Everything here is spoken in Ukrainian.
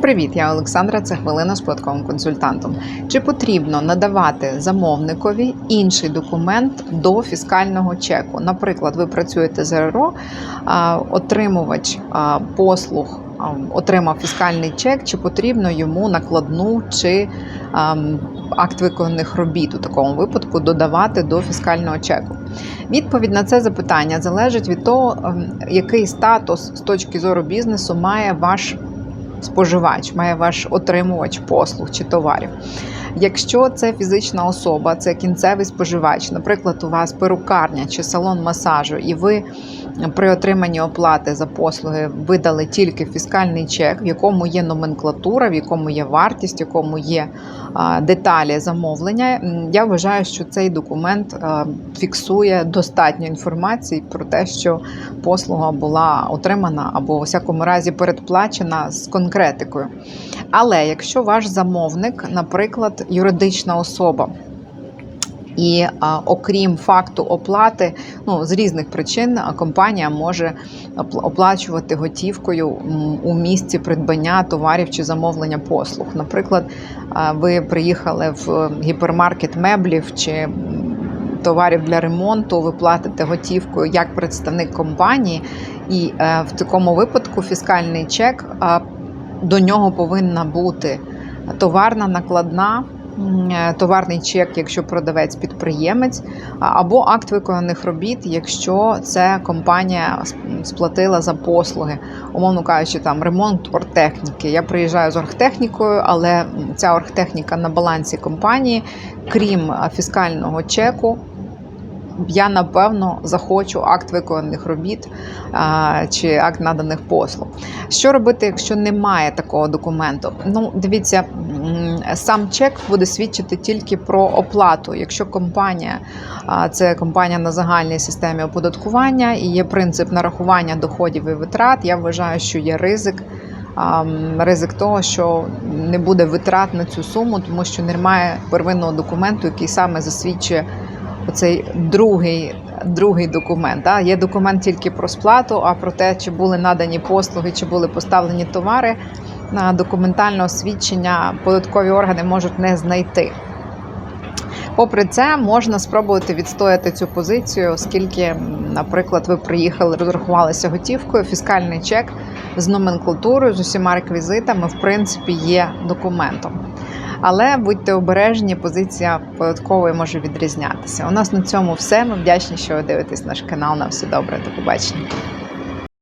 Привіт, я Олександра. Це хвилина з податковим консультантом. Чи потрібно надавати замовникові інший документ до фіскального чеку? Наприклад, ви працюєте з РРО, отримувач послуг отримав фіскальний чек, чи потрібно йому накладну чи акт виконаних робіт у такому випадку додавати до фіскального чеку? Відповідь на це запитання залежить від того, ем, який статус з точки зору бізнесу має ваш споживач, має ваш отримувач послуг чи товарів. Якщо це фізична особа, це кінцевий споживач, наприклад, у вас перукарня чи салон масажу, і ви при отриманні оплати за послуги видали тільки фіскальний чек, в якому є номенклатура, в якому є вартість, в якому є деталі замовлення. Я вважаю, що цей документ фіксує достатньо інформації про те, що послуга була отримана або у всякому разі передплачена з конкретикою. Але якщо ваш замовник, наприклад, юридична особа, і а, окрім факту оплати, ну з різних причин компанія може опла- оплачувати готівкою у місці придбання товарів чи замовлення послуг. Наприклад, а, ви приїхали в гіпермаркет меблів чи товарів для ремонту, ви платите готівкою як представник компанії, і е, в такому випадку фіскальний чек а, до нього повинна бути товарна накладна. Е, Товарний чек, якщо продавець підприємець, або акт виконаних робіт, якщо це компанія сплатила за послуги, умовно кажучи, там ремонт оргтехніки. Я приїжджаю з оргтехнікою, але ця оргтехніка на балансі компанії, крім фіскального чеку, я напевно захочу акт виконаних робіт а, чи акт наданих послуг. Що робити, якщо немає такого документу? Ну, дивіться, сам чек буде свідчити тільки про оплату. Якщо компанія а, це компанія на загальній системі оподаткування і є принцип нарахування доходів і витрат, я вважаю, що є ризик. Ризик того, що не буде витрат на цю суму, тому що немає первинного документу, який саме засвідчує оцей другий, другий документ. Да? Є документ тільки про сплату, а про те, чи були надані послуги, чи були поставлені товари, на документального свідчення податкові органи можуть не знайти. Попри це, можна спробувати відстояти цю позицію, оскільки, наприклад, ви приїхали, розрахувалися готівкою, фіскальний чек з номенклатурою, з усіма реквізитами, в принципі, є документом. Але будьте обережні, позиція податкової може відрізнятися. У нас на цьому все. Ми вдячні, що ви дивитесь наш канал. На все добре, до побачення.